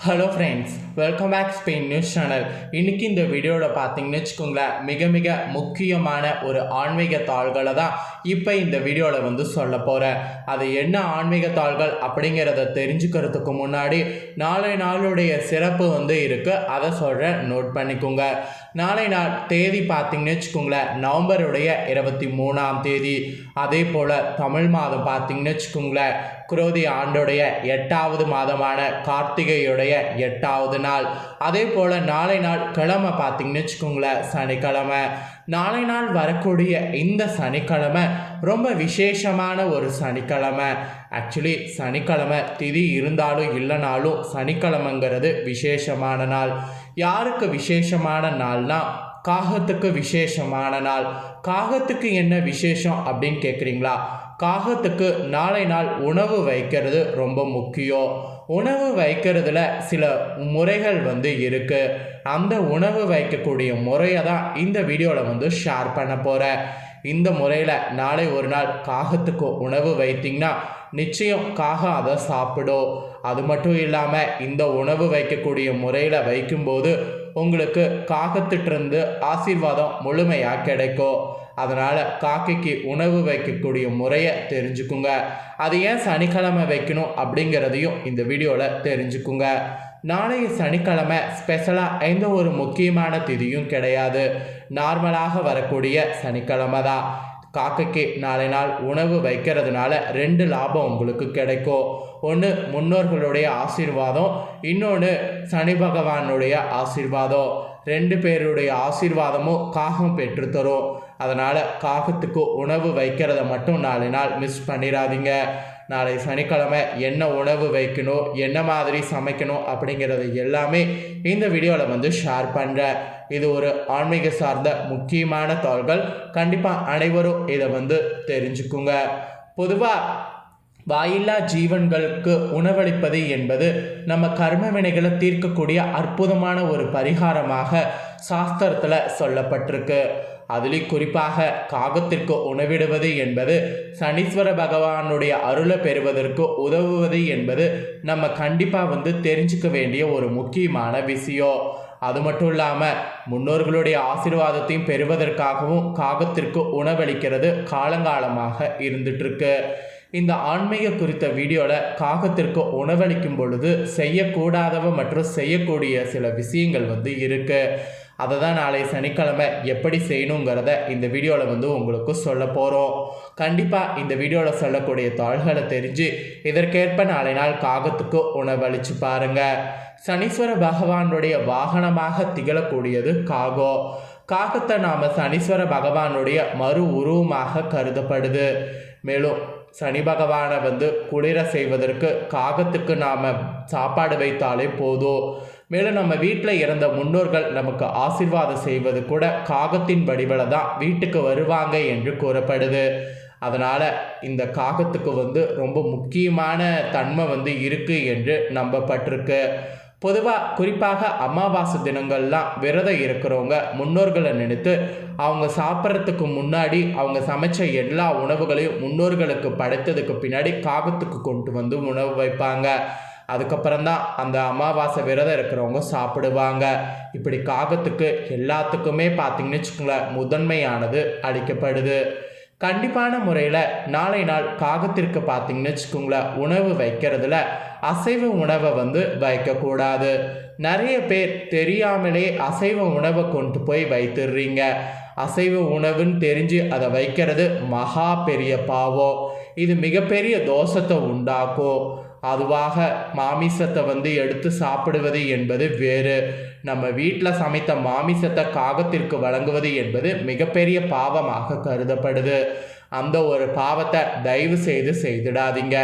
Hello friends welcome back Spain news channel இன்னைக்கு இந்த வீடியோவில் பார்த்தீங்கன்னு வச்சுக்கோங்களேன் மிக மிக முக்கியமான ஒரு ஆன்மீக தாள்களை தான் இப்போ இந்த வீடியோவில் வந்து சொல்ல போகிறேன் அது என்ன ஆன்மீக தாள்கள் அப்படிங்கிறத தெரிஞ்சுக்கிறதுக்கு முன்னாடி நாளை நாளுடைய சிறப்பு வந்து இருக்குது அதை சொல்கிறேன் நோட் பண்ணிக்கோங்க. நாளை நாள் தேதி பார்த்தீங்கன்னு வச்சுக்கோங்களேன் நவம்பருடைய இருபத்தி மூணாம் தேதி. அதே போல் தமிழ் மாதம் பார்த்தீங்கன்னு வச்சுக்கோங்களேன் குரோதி ஆண்டுடைய எட்டாவது மாதமான கார்த்திகையுடைய எட்டாவது நாள். அதே போல் நாளை நாள் கிழமை பார்த்தீங்கன்னு வச்சுக்கோங்களேன் சனிக்கிழமை. நாளை நாள் வரக்கூடிய இந்த சனிக்கிழமை ரொம்ப விசேஷமான ஒரு சனிக்கிழமை. ஆக்சுவலி சனிக்கிழமை திதி இருந்தாலும் இல்லைனாலும் சனிக்கிழமைங்கிறது விசேஷமான நாள். யாருக்கு விசேஷமான நாள்னா காகத்துக்கு விசேஷமான நாள். காகத்துக்கு என்ன விசேஷம் அப்படின்னு கேட்குறீங்களா காகத்துக்கு நாளை நாள் உணவு வைக்கிறது ரொம்ப முக்கியம். உணவு வைக்கிறதுல சில முறைகள் வந்து இருக்குது அந்த உணவு வைக்கக்கூடிய முறையை தான் இந்த வீடியோவில் வந்து ஷேர் பண்ண போகிறேன் இந்த முறையில் நாளை ஒரு நாள் காகத்துக்கு உணவு வைத்தீங்கன்னா நிச்சயம் காகம் அதை சாப்பிடும். அது மட்டும் இல்லாமல் இந்த உணவு வைக்கக்கூடிய முறையில் வைக்கும்போது உங்களுக்கு காகத்திட்டிருந்து ஆசீர்வாதம் முழுமையாக கிடைக்கும். அதனால் காக்கைக்கு உணவு வைக்கக்கூடிய முறையை தெரிஞ்சுக்குங்க. அது ஏன் சனிக்கிழமை வைக்கணும் அப்படிங்கிறதையும் இந்த வீடியோவில் தெரிஞ்சுக்குங்க. நாளைய சனிக்கிழமை ஸ்பெஷலாக எந்த ஒரு முக்கியமான திதியும் கிடையாது. நார்மலாக வரக்கூடிய சனிக்கிழமை தான். காக்கைக்கு நாளை நாள் உணவு வைக்கிறதுனால ரெண்டு லாபம் உங்களுக்கு கிடைக்கும். ஒன்று முன்னோர்களுடைய ஆசீர்வாதம் இன்னொன்று சனி பகவானுடைய ஆசீர்வாதம். ரெண்டு பேருடைய ஆசீர்வாதமும் காகம் பெற்றுத்தரும். அதனால் காகத்துக்கு உணவு வைக்கிறத மட்டும் நாளை நாள் மிஸ் பண்ணிடாதீங்க நாளை சனிக்கிழமை என்ன உணவு வைக்கணும் என்ன மாதிரி சமைக்கணும் அப்படிங்கிறது எல்லாமே இந்த வீடியோவில் வந்து ஷேர் பண்ணுறேன் இது ஒரு ஆன்மீக சார்ந்த முக்கியமான தாள்கள். கண்டிப்பாக அனைவரும் இதை வந்து தெரிஞ்சுக்குங்க. பொதுவாக வாயில்லா ஜீவன்களுக்கு உணவளிப்பது என்பது நம்ம கர்ம வினைகளை தீர்க்கக்கூடிய அற்புதமான ஒரு பரிகாரமாக சாஸ்திரத்தில் சொல்லப்பட்டிருக்கு. அதுலேயும் குறிப்பாக காகத்திற்கு உணவிடுவது என்பது சனீஸ்வர பகவானுடைய அருளை பெறுவதற்கு உதவுவது என்பது நம்ம கண்டிப்பாக வந்து தெரிஞ்சுக்க வேண்டிய ஒரு முக்கியமான விஷயம். அது மட்டும் இல்லாமல் முன்னோர்களுடைய ஆசீர்வாதத்தையும் பெறுவதற்காகவும் காகத்திற்கு உணவளிக்கிறது காலங்காலமாக இருந்துட்டுருக்கு. இந்த ஆன்மீக குறித்த வீடியோவில் காகத்திற்கு உணவளிக்கும் பொழுது செய்யக்கூடாதவ மற்றும் செய்யக்கூடிய சில விஷயங்கள் வந்து இருக்குது அதை தான் நாளை சனிக்கிழமை எப்படி செய்யணுங்கிறத இந்த வீடியோவில் வந்து உங்களுக்கு சொல்ல போகிறோம் கண்டிப்பாக இந்த வீடியோவில் சொல்லக்கூடிய தாள்களை தெரிஞ்சு இதற்கேற்ப நாளை நாள் காகத்துக்கு உணவளிச்சு பாருங்கள் சனீஸ்வர பகவானுடைய வாகனமாக திகழக்கூடியது காகோ. காகத்தை நாம் சனீஸ்வர பகவானுடைய மறு உருவமாக கருதப்படுது. மேலும் சனி பகவானை வந்து குளிர செய்வதற்கு காகத்துக்கு நாம் சாப்பாடு வைத்தாலே போதும். மேலும் நம்ம வீட்டில் இறந்த முன்னோர்கள் நமக்கு ஆசீர்வாதம் செய்வது கூட காகத்தின் வடிவில் தான் வீட்டுக்கு வருவாங்க என்று கூறப்படுது. அதனால் இந்த காகத்துக்கு வந்து ரொம்ப முக்கியமான தன்மை வந்து இருக்குது என்று நம்பப்பட்டிருக்கு. பொதுவாக குறிப்பாக அமாவாசை தினங்கள்லாம் விரதம் இருக்கிறவங்க முன்னோர்களை நினைத்து அவங்க சாப்பிட்றதுக்கு முன்னாடி அவங்க சமைச்ச எல்லா உணவுகளையும் முன்னோர்களுக்கு படைத்ததுக்கு பின்னாடி காகத்துக்கு கொண்டு வந்து உணவு வைப்பாங்க. அதுக்கப்புறம் தான் அந்த அமாவாசை விரதம் இருக்கிறவங்க சாப்பிடுவாங்க. இப்படி காகத்துக்கு எல்லாத்துக்குமே பார்த்தீங்கன்னு வச்சுக்கோங்களேன் முதன்மையானது அளிக்கப்படுது கண்டிப்பான முறையில் நாளை நாள் காகத்திற்கு பார்த்தீங்கன்னு வச்சுக்கோங்களேன் உணவு வைக்கிறதுல அசைவ உணவை வந்து வைக்கக்கூடாது. நிறைய பேர் தெரியாமலே அசைவ உணவை கொண்டு போய் வைத்துடுறீங்க. அசைவ உணவுன்னு தெரிஞ்சு அதை வைக்கிறது மகா பெரிய பாவம். இது மிகப்பெரிய தோஷத்தை உண்டாக்கும். அதுவாக மாமிசத்தை வந்து எடுத்து சாப்பிடுவது என்பது வேறு. நம்ம வீட்டில் சமைத்த மாமிசத்தை காகத்திற்கு வழங்குவது என்பது மிகப்பெரிய பாவமாக கருதப்படுது. அந்த ஒரு பாவத்தை தயவு செய்து செய்திடாதீங்க.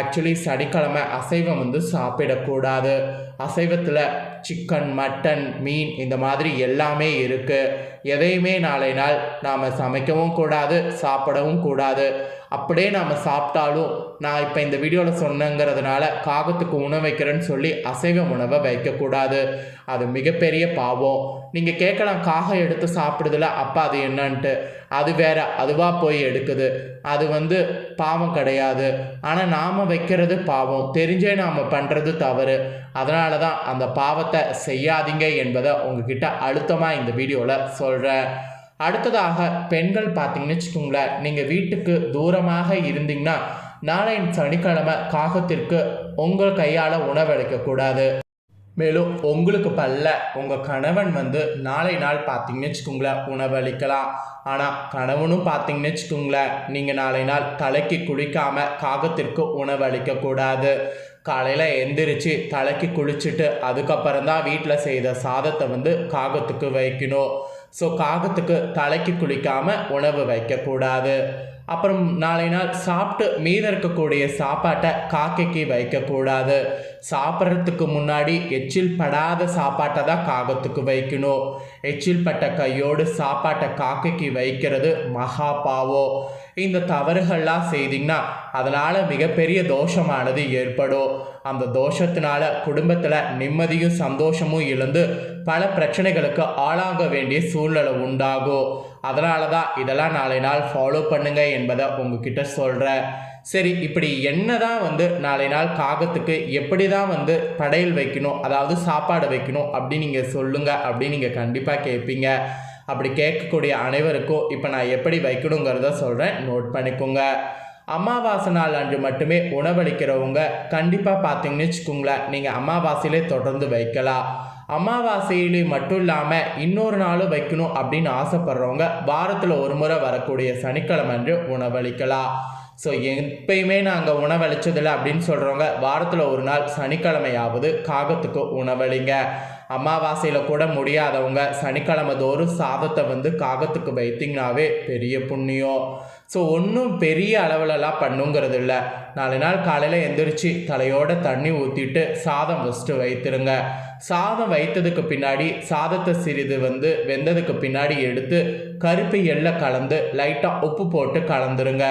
ஆக்சுவலி சனிக்கிழமை அசைவம் வந்து சாப்பிடக்கூடாது. அசைவத்தில் சிக்கன் மட்டன் மீன் இந்த மாதிரி எல்லாமே இருக்குது எதையுமே நாளை நாள் நாம் சமைக்கவும் கூடாது சாப்பிடவும் கூடாது. அப்படியே நாம் சாப்பிட்டாலும் நான் இப்போ இந்த வீடியோவில் சொன்னங்கிறதுனால காகத்துக்கு உணவு வைக்கிறேன்னு சொல்லி அசைவ உணவை வைக்கக்கூடாது. அது மிகப்பெரிய பாவம். நீங்கள் கேட்கலாம் காகம் எடுத்து சாப்பிடுதுல அப்போ அது என்னன்ட்டு. அது வேற அதுவாக போய் எடுக்குது. அது வந்து பாவம் கிடையாது. ஆனால் நாம் வைக்கிறது பாவம். தெரிஞ்சே நாம் பண்ணுறது தவறு. அதனால தான் அந்த பாவத்தை செய்யாதீங்க என்பதை உங்ககிட்ட அழுத்தமாக இந்த வீடியோவில் சொல்கிறேன் அடுத்ததாக பெண்கள் பார்த்தீங்கன்னு வச்சுக்கோங்களேன் நீங்கள் வீட்டுக்கு தூரமாக இருந்தீங்கன்னா நாளை சனிக்கிழமை காகத்திற்கு உங்கள் கையால் உணவளிக்கக்கூடாது மேலும் உங்களுக்கு பல்ல உங்கள் கணவன் வந்து நாளை நாள் பார்த்தீங்கன்னு வச்சுக்கோங்களேன் உணவளிக்கலாம் ஆனால் கணவனும் பார்த்தீங்கன்னு வச்சுக்கோங்களேன் நீங்கள் நாளை நாள் தலைக்கு குளிக்காமல் காகத்திற்கு உணவளிக்கக்கூடாது காலையில் எந்திரிச்சு தலைக்கு குளிச்சுட்டு அதுக்கப்புறம் தான் வீட்டில் செய்த சாதத்தை வந்து காகத்துக்கு வைக்கணும். ஸோ காகத்துக்கு தலைக்கு குளிக்காமல் உணவு வைக்கக்கூடாது. அப்புறம் நாளை நாள் சாப்பிட்டு மீதம் இருக்கக்கூடிய சாப்பாட்டை காக்கைக்கு வைக்கக்கூடாது. சாப்பிட்றதுக்கு முன்னாடி எச்சில் படாத சாப்பாட்டை தான் காகத்துக்கு வைக்கணும். எச்சில் பட்ட கையோடு சாப்பாட்டை காக்கைக்கு வைக்கிறது மகா பாவம் இந்த தவறுகள்லாம் செய்தீங்கன்னா அதனால் மிகப்பெரிய தோஷமானது ஏற்படும். அந்த தோஷத்தினால குடும்பத்தில் நிம்மதியும் சந்தோஷமும் இழந்து பல பிரச்சனைகளுக்கு ஆளாக வேண்டிய சூழ்நிலை உண்டாகும். அதனால தான் இதெல்லாம் நாளை நாள் ஃபாலோ பண்ணுங்க என்பதை உங்ககிட்ட சொல்கிறேன் சரி இப்படி என்ன தான் வந்து நாளை நாள் காகத்துக்கு எப்படி தான் வந்து படையல் வைக்கணும் அதாவது சாப்பாடு வைக்கணும் அப்படின்னு நீங்கள் சொல்லுங்கள் அப்படின்னு நீங்கள் கண்டிப்பாக கேட்பீங்க. அப்படி கேட்கக்கூடிய அனைவருக்கும் இப்போ நான் எப்படி வைக்கணுங்கிறத சொல்கிறேன் நோட் பண்ணிக்கோங்க. அமாவாசை நாள் அன்று மட்டுமே உணவளிக்கிறவங்க கண்டிப்பாக பார்த்தீங்கன்னு வச்சுக்கோங்களேன். நீங்கள் அமாவாசையிலே தொடர்ந்து வைக்கலாம். அமாவாசையிலே மட்டும் இல்லாமல் இன்னொரு நாளும் வைக்கணும் அப்படின்னு ஆசைப்படுறவங்க வாரத்தில் ஒரு முறை வரக்கூடிய சனிக்கிழமை அன்று உணவளிக்கலாம். ஸோ எப்பயுமே நாங்கள் உணவளிச்சதில்லை அப்படின்னு சொல்கிறவங்க வாரத்தில் ஒரு நாள் சனிக்கிழமையாவது காகத்துக்கு உணவளிங்க. அமாவாசையில் கூட முடியாதவங்க சனிக்கிழமை தோறும் சாதத்தை வந்து காகத்துக்கு வைத்திங்கனாவே பெரிய புண்ணியம். ஸோ ஒன்றும் பெரிய அளவிலலாம் பண்ணுங்கிறது இல்லை நாலு நாள் காலையில் எந்திரிச்சு தலையோட தண்ணி ஊற்றிட்டு சாதம் ஃபஸ்ட்டு வைத்துருங்க. சாதம் வைத்ததுக்கு பின்னாடி சாதத்தை சிறிது வந்து வெந்ததுக்கு பின்னாடி எடுத்து கருப்பு எள்ளை கலந்து லைட்டாக உப்பு போட்டு கலந்துருங்க.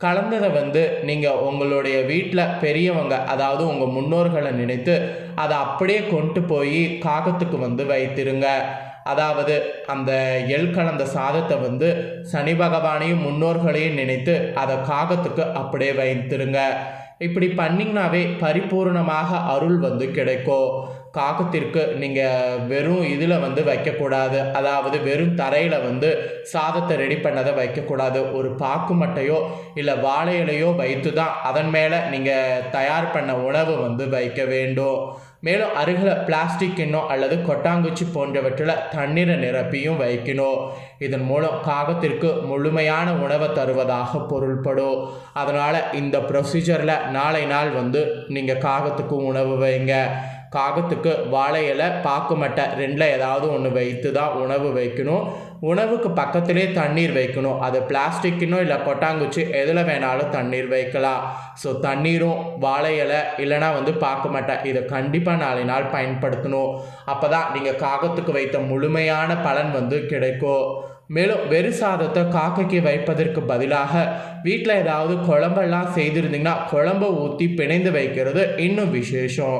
கலந்ததை வந்து நீங்கள் உங்களுடைய வீட்டில் பெரியவங்க அதாவது உங்கள் முன்னோர்களை நினைத்து அதை அப்படியே கொண்டு போய் காகத்துக்கு வந்து வைத்திருங்க. அதாவது அந்த எள் கலந்த சாதத்தை வந்து சனி பகவானையும் முன்னோர்களையும் நினைத்து அதை காகத்துக்கு அப்படியே வைத்திருங்க. இப்படி பண்ணிங்கனாவே பரிபூர்ணமாக அருள் வந்து கிடைக்கும். காகத்திற்கு நீங்கள் வெறும் இதில் வந்து வைக்கக்கூடாது. அதாவது வெறும் தரையில் வந்து சாதத்தை ரெடி பண்ணதை வைக்கக்கூடாது. ஒரு பாக்கு மட்டையோ இல்லை வாழை இலையோ வைத்து தான் அதன் மேலே நீங்கள் தயார் பண்ண உணவு வந்து வைக்க வேண்டும். மேலும் அருகில் பிளாஸ்டிக் கிண்ணம் அல்லது கொட்டாங்குச்சி போன்றவற்றில் தண்ணீரை நிரப்பியும் வைக்கணும். இதன் மூலம் காகத்திற்கு முழுமையான உணவை தருவதாக பொருள்படும். அதனால் இந்த ப்ரொசீஜரில் நாளை நாள் வந்து நீங்கள் காகத்துக்கு உணவு வைங்க. காகத்துக்கு வாழை இலை பாக்கு மட்டை ரெண்டில் ஏதாவது ஒன்று வைத்து தான் உணவு வைக்கணும். உணவுக்கு பக்கத்திலே தண்ணீர் வைக்கணும். அது பிளாஸ்டிக்கினோ இல்லை கொட்டாங்குச்சி எதில் வேணாலும் தண்ணீர் வைக்கலாம். ஸோ தண்ணீரும் வாழை இலை இல்லைனா வந்து பார்க்க மாட்டேன் இதை கண்டிப்பாக நாளை நாள் பயன்படுத்தணும். அப்போ தான் நீங்கள் காகத்துக்கு வைத்த முழுமையான பலன் வந்து கிடைக்கும். மேலும் வெறு சாதத்தை காக்கைக்கு வைப்பதற்கு பதிலாக வீட்டில் ஏதாவது குழம்பெல்லாம் செய்திருந்தீங்கன்னா குழம்பை ஊற்றி பிணைந்து வைக்கிறது இன்னும் விசேஷம்.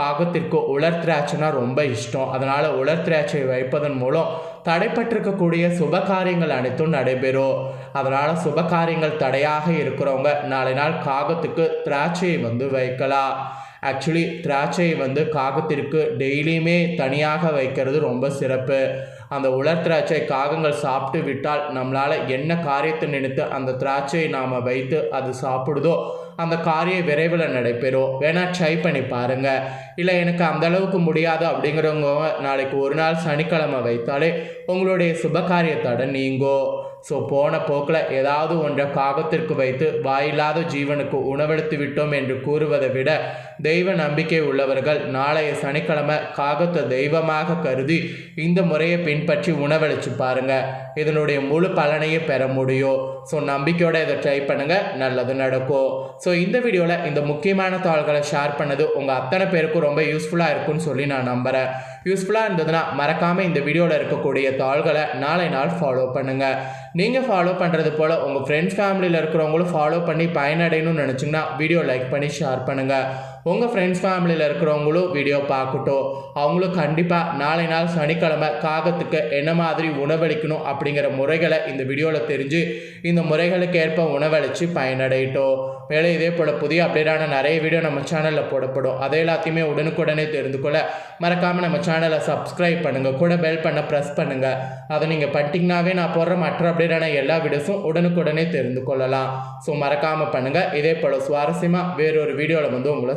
காகத்திற்கு உலர் திராட்சைனா ரொம்ப இஷ்டம். அதனால் உலர் திராட்சை வைப்பதன் மூலம் தடைப்பட்டிருக்கக்கூடிய சுப காரியங்கள் அனைத்தும் நடைபெறும். அதனால் சுப காரியங்கள் தடையாக இருக்கிறவங்க நாளை நாள் காகத்துக்கு திராட்சையை வந்து வைக்கலாம். ஆக்சுவலி திராட்சையை வந்து காகத்திற்கு டெய்லியுமே தனியாக வைக்கிறது ரொம்ப சிறப்பு. அந்த உலர் திராட்சை காகங்கள் சாப்பிட்டு விட்டால் நம்மளால் என்ன காரியத்தை நினைத்து அந்த திராட்சையை நாம் வைத்து அது சாப்பிடுதோ அந்த காரியம் விரைவில் நடைபெறும். வேணால் ட்ரை பண்ணி பாருங்கள் இல்லை எனக்கு அந்த அளவுக்கு முடியாது அப்படிங்கிறவங்க நாளைக்கு ஒரு நாள் சனிக்கிழமை வைத்தாலே உங்களுடைய சுப காரியத்தோட நீங்கோ. ஸோ போன போக்கில் ஏதாவது ஒன்றை காகத்திற்கு வைத்து வாயில்லாத ஜீவனுக்கு உணவெடுத்து விட்டோம் என்று கூறுவதை விட தெய்வ நம்பிக்கை உள்ளவர்கள் நாளைய சனிக்கிழமை காகத்தை தெய்வமாக கருதி இந்த முறையை பின்பற்றி உணவளிச்சு பாருங்க. இதனுடைய முழு பலனையும் பெற முடியும். ஸோ நம்பிக்கையோட இதை ட்ரை பண்ணுங்கள் நல்லது நடக்கும். ஸோ இந்த வீடியோவில் இந்த முக்கியமான தாள்களை ஷேர் பண்ணது உங்கள் அத்தனை பேருக்கும் ரொம்ப யூஸ்ஃபுல்லாக இருக்கும்னு சொல்லி நான் நம்புகிறேன் யூஸ்ஃபுல்லாக இருந்ததுன்னா மறக்காமல் இந்த வீடியோவில் இருக்கக்கூடிய தாள்களை நாளை நாள் ஃபாலோ பண்ணுங்கள் நீங்கள் ஃபாலோ பண்ணுறது போல் உங்கள் ஃப்ரெண்ட்ஸ் ஃபேமிலியில் இருக்கிறவங்களும் ஃபாலோ பண்ணி பயனடையணும்னு நினச்சிங்கன்னா வீடியோ லைக் பண்ணி ஷேர் பண்ணுங்கள் உங்கள் ஃப்ரெண்ட்ஸ் ஃபேமிலியில் இருக்கிறவங்களும் வீடியோ பார்க்கட்டும். அவங்களும் கண்டிப்பாக நாளை நாள் சனிக்கிழமை காகத்துக்கு என்ன மாதிரி உணவளிக்கணும் அப்படிங்கிற முறைகளை இந்த வீடியோவில் தெரிஞ்சு இந்த முறைகளுக்கு ஏற்ப உணவளித்து பயனடையட்டும். மேலே இதே போல் புதிய அப்டேட்டான நிறைய வீடியோ நம்ம சேனலில் போடப்படும். அதை எல்லாத்தையுமே உடனுக்குடனே தெரிந்து கொள்ள மறக்காமல் நம்ம சேனலை சப்ஸ்கிரைப் பண்ணுங்கள் கூட பெல் பண்ண ப்ரெஸ் பண்ணுங்கள் அதை நீங்கள் பண்ணிட்டீங்கனாவே நான் போடுற மற்ற அப்டேட்டான எல்லா வீடியோஸும் உடனுக்குடனே தெரிந்து கொள்ளலாம். ஸோ மறக்காமல் பண்ணுங்கள் இதே போல் சுவாரஸ்யமாக வேறொரு வீடியோவில் வந்து உங்களை